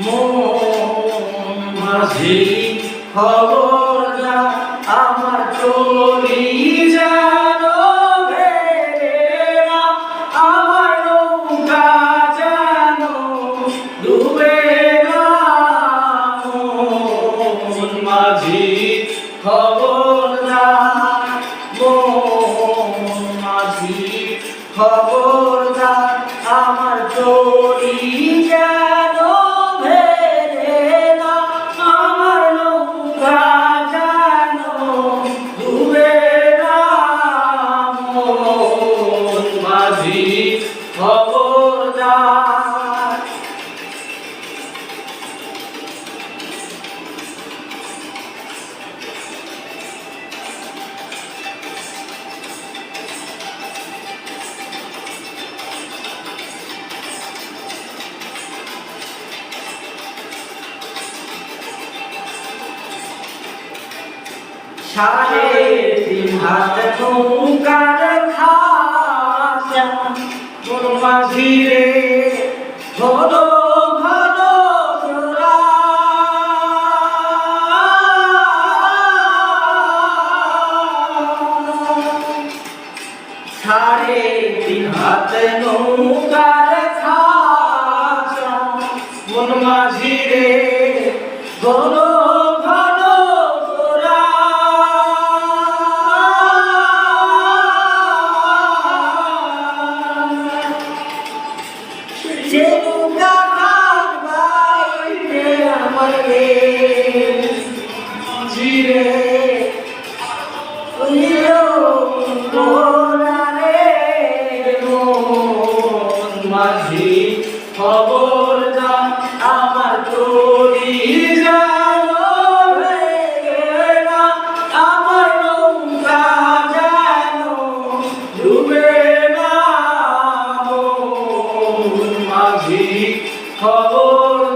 মন মাঝি খবরদার আমার চলি জানো আমার নৌকা জানো ডুবে না। মাঝি খবরদার মন মাঝি খবরদার আমার চলি খবরদার সাড়ে সাড়ে তিন হাত নৌকার খাজা মন মাঝিরে ঘন ঘন বাইরে আমার রে জিরে মাঝি খবর দা আমার চলি আমার নৌকা না খবর